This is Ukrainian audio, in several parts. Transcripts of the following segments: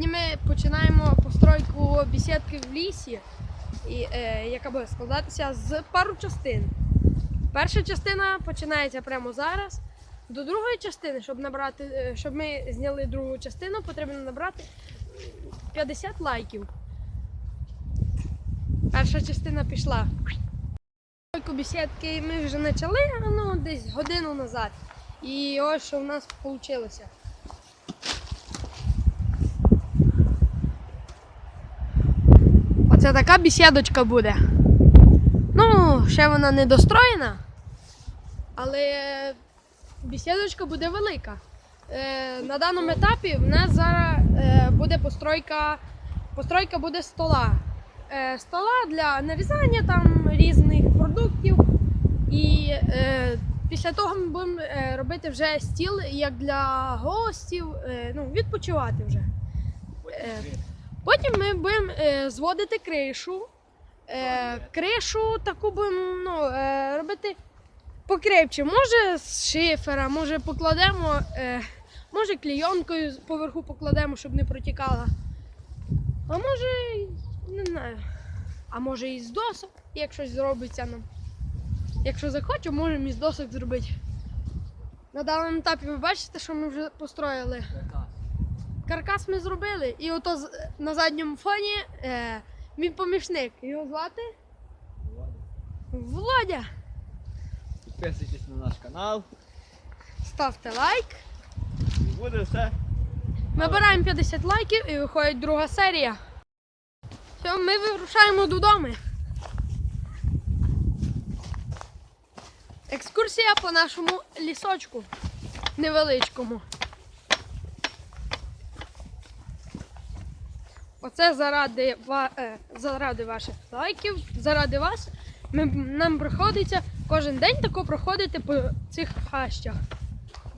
Сьогодні ми починаємо постройку бесідки в лісі, е, яка буде складатися з пару частин. Перша частина починається прямо зараз. До другої частини, щоб набрати, е, щоб ми зняли другу частину, потрібно набрати 50 лайків. Перша частина пішла. Постройку бесідки ми вже почали ну, десь годину назад. І ось що в нас вийшло. Оце така бесідочка буде. Ну, ще вона не достроєна, але бесідочка буде велика. Е, на даному етапі в нас зараз е, буде постройка, постройка буде стола. Е, стола для нарізання там різних продуктів. І після того ми будемо робити вже стіл як для гостів, ну, відпочивати вже. Потім ми будемо е, зводити кришу. Е, кришу таку будемо ну, е, робити покрепче. Може з шифера, може покладемо, е, може клійонкою поверху покладемо, щоб не протікала. А може, не знаю. А може і з досок, як щось зробиться нам. Якщо захочемо, можемо і з досок зробити. На даному етапі ви бачите, що ми вже построїли. Каркас ми зробили, і ото на задньому фоні е, мій помічник. Його звати Володя. Підписуйтесь на наш канал. Ставте лайк. І буде все. Набираємо 50 лайків і виходить друга серія. Все, ми вирушаємо додому. Екскурсія по нашому лісочку невеличкому. Оце заради, е, заради ваших лайків, заради вас. Ми, нам приходиться кожен день тако проходити по цих хащах.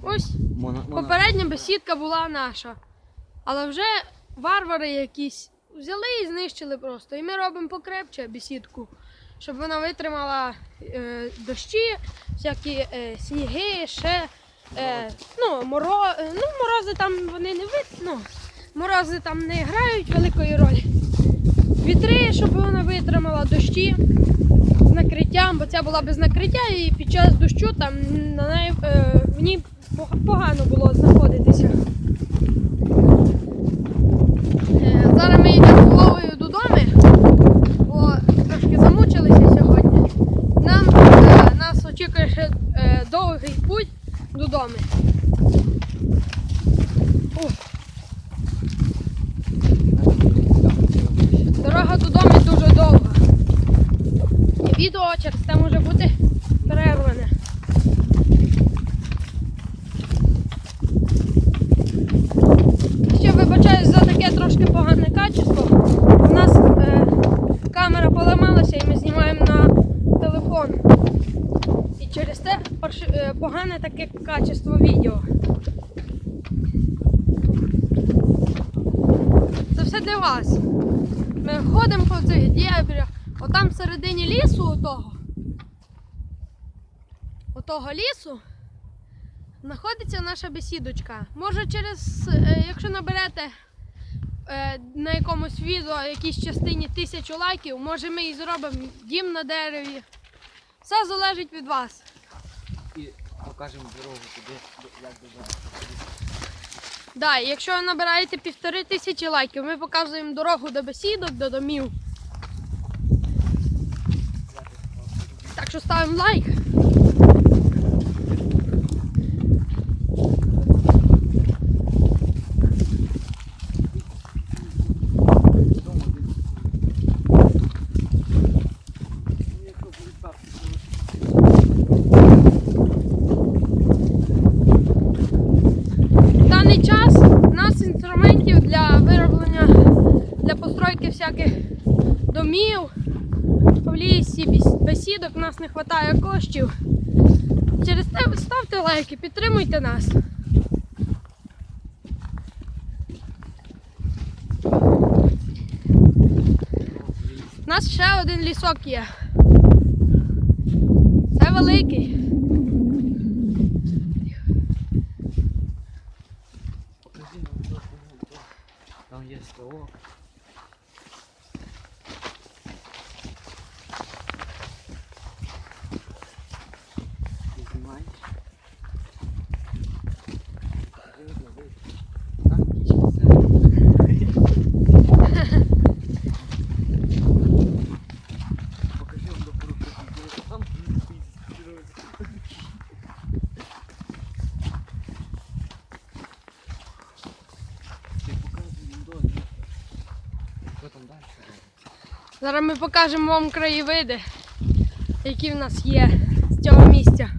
Ось Попередня бесідка була наша. Але вже варвари якісь взяли і знищили просто. І ми робимо покрепче бесідку, щоб вона витримала е, дощі, всякі е, сніги, ще е, ну, моро, ну, морози там вони не вит... морози там не грають великої ролі. Вітри, щоб вона витримала дощі з накриттям, бо ця була без накриття, і під час дощу там на неї в ній погано було знаходитися. Е, зараз ми йдемо головою додому, бо трошки замучилися сьогодні. Нам е, нас очікує ще е, довгий путь додому. Ух, дорога додому дуже довга. І відео через це може бути перерване. Ще вибачаюсь за таке трошки погане качество. У нас е, камера поламалася і ми знімаємо на телефон. І через це е, погане таке качество відео. Це все для вас. Ми ходимо по цих дєбрях. Отам всередині лісу отого. Отого лісу знаходиться наша бесідочка. Може через, е, якщо наберете е, на якомусь відео якійсь частині тисячу лайків, може ми і зробимо дім на дереві. Все залежить від вас. І покажемо дорогу туди, як додому. Да, якщо ви набираєте півтори тисячі лайків, ми показуємо дорогу до бесідок, до домів. Так що ставимо лайк. В даний час нас інструментів для вироблення, для постройки всяких домів в лісі, бесідок нас не вистачає коштів. Через те ставте лайки, підтримуйте нас. У нас ще один лісок є. Це великий. Там є ставок. Ти знімаєш? Видно, видно. Так, кічка Покажи вам до порушення. Там Ти показуй їм долю. Що там Зараз ми покажемо вам краєвиди, які в нас є з цього місця.